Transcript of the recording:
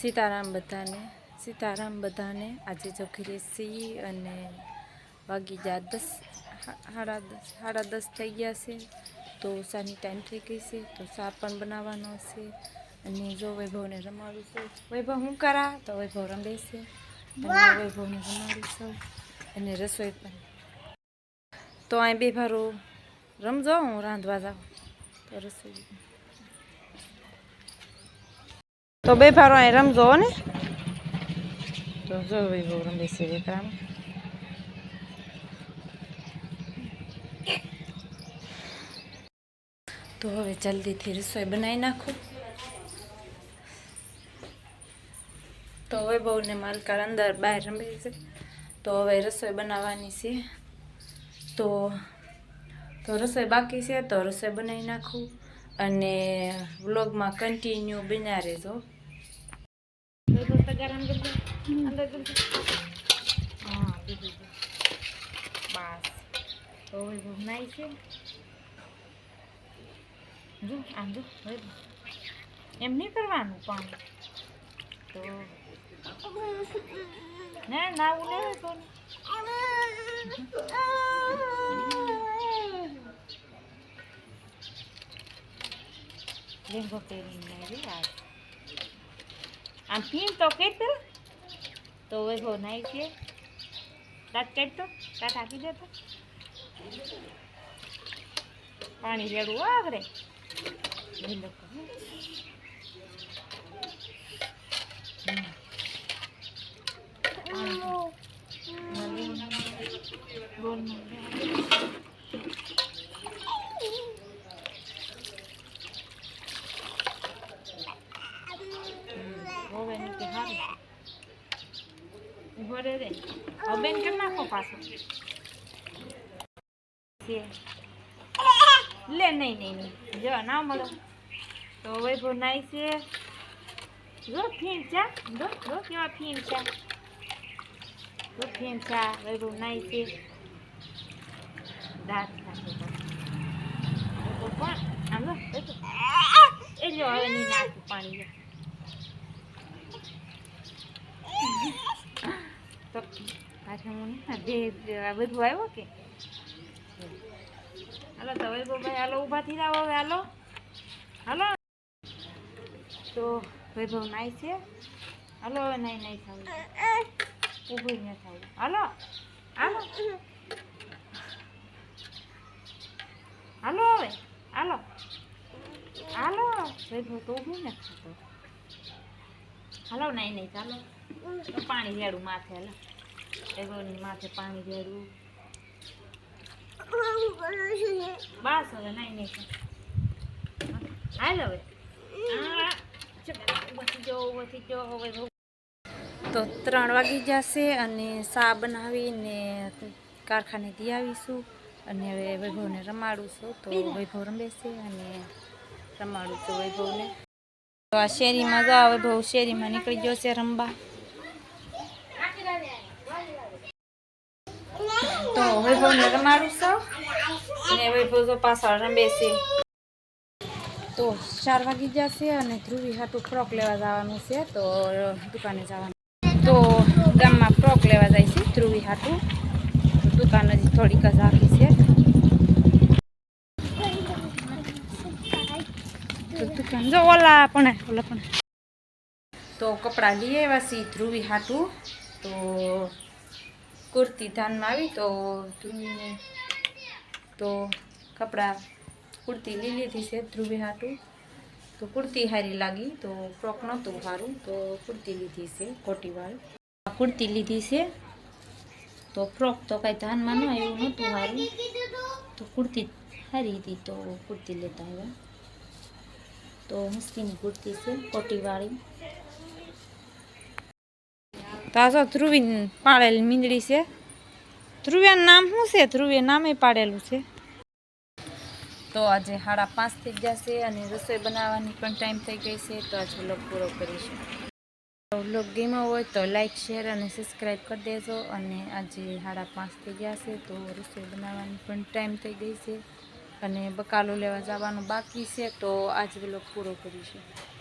સીતારામ બધાને સીતારામ બધાને આજે જો ઘરે સી અને વાગી ગયા દસ સાડા દસ સાડા દસ થઈ ગયા છે. તો સાની ટાઈમ થઈ ગઈ છે તો સા પણ બનાવવાનો છે. અને જો વૈભવને રમાડું છું. વૈભવ હું કરા? તો વૈભવ રમે છે. અને વૈભવને રમાડું છું. અને રસોઈ પણ. તો અહીં બે ભારું રમજો હું રાંધવા જાઉં. તો રસોઈ. તો બે ભારો અહીં રમજો ને. તો જો વૈભવ રમે છે રેકડામાં તો હવે જલ્દીથી રસોઈ બનાવી નાખું. તો હવે બહુને માલકાર અંદર બહાર રમે છે. તો હવે રસોઈ બનાવવાની છે. તો તો રસોઈ બાકી છે, તો રસોઈ બનાવી નાખું. અને વ્લોગમાં કન્ટિન્યુ બન્યા રહેજો. વૈભવ તગારામ અંદર. હા દીધી. બસ. તો વૈભવ નાઈ છે. જો આમ જો એમ નહીં કરવાનું પણ. તો ના નાવું નહીં તો. લેંગો પહેરીને આવી આજ આમ પીન તો કે પેલા તો વૈભવ નાઈ છે દાંત કાઢતો દાંત આપી દેતો પાણી રેડું આગળ લીલો કરો. હમ. પાણી બોલમાં હવે નથી સારું ઊભો રે. હવે બેન કેમ નાખો. લે, નહીં નહીં નહીં. જો, ના મળો. તો વૈભવ નાય છે. જો, ફીણ ચા. જો જો, કેવા ફીણ ચા જો, ફીણ ચા. વૈભવ નાય છે. દાંત નાખે પણ આમ જો, એ જો, હવે નહીં નાખું પાણી જો તો પાછા હું બે આ બધું આવ્યો કે? હાલો, તો વૈભવ ભાઈ હાલો, ઊભા થઈ હવે, હાલો. હાલો. તો વૈભવ નાય છે. હાલો, હવે નાઈ નાઈ થાવ ઊભું ન થાવ હાલો. હાલો. હાલો હવે. હાલો. હાલો. વૈભવ તો ઊભું ન થતો. હાલો નાઈ નહીં ચાલો. પાણી રેડું માથે, હાલો. વૈભવની માથે પાણી રેડું બસ હવે નાઈ નહીં હાલ હવે. તો ત્રણ વાગી જશે અને સા બનાવીને કારખાને કારખાનેથી આવીશું. અને હવે વૈભવને રમાડું છું તો વૈભવ રમેશે અને રમાડું છું વૈભવને. તો આ શેરીમાં જાઓ વૈભવ શેરીમાં નીકળી ગયો છે રમવા. તો વૈભવને રમાડું છું. અને વૈભવ તો પાછળ છે. તો ચાર વાગી જશે અને ધ્રુવી હાટું ફ્રોક લેવા જવાનું છે. તો દુકાને જવાનું. તો ગામમાં ફ્રોક લેવા જાય છે ધ્રુવી હાટું. દુકાન હજી થોડીક જ આપી છે. દુકાન જો ઓલા પણ ઓલા પણ. તો કપડાં લઈ આવ્યા છીએ ધ્રુવી હાટું. તો કુર્તી ધાનમાં આવી તો ધ્રુવીને તો કપડાં, કુર્તી લઈ લીધી છે ધ્રુવી હાટું. તો કુર્તી સારી લાગી, તો ફ્રોક નહોતું સારું તો કુર્તી લીધી છે કોટીવાળી. કુર્તી લીધી છે, તો ફ્રોક તો કાંઈ ધ્યાનમાં ન આવ્યું, નહોતું સારું તો કુર્તી સારી હતી તો કુર્તી લેતા આવ્યા. તો મસ્તીની કુર્તી છે કોટીવાળી. તો આ જો ધ્રુવી પાડેલી મીંદડી છે. ધ્રુવ્યાનું નામ શું છે? ધ્રુવીએ નામે પાડેલું છે. તો આજે સાડા પાંચ થઈ ગયા છે અને રસોઈ બનાવવાની પણ ટાઈમ થઈ ગઈ છે, તો આજે વ્લોગ પૂરો કરીશું. લોક ગમ્યો હોય તો લાઈક શેર અને સબસ્ક્રાઈબ કરી દેજો અને આજે સાડા પાંચ થઈ ગયા છે, તો રસોઈ બનાવવાની પણ ટાઈમ થઈ ગઈ છે અને બકાલો લેવા જવાનું બાકી છે, તો આજે વ્લોગ પૂરો કરીશું.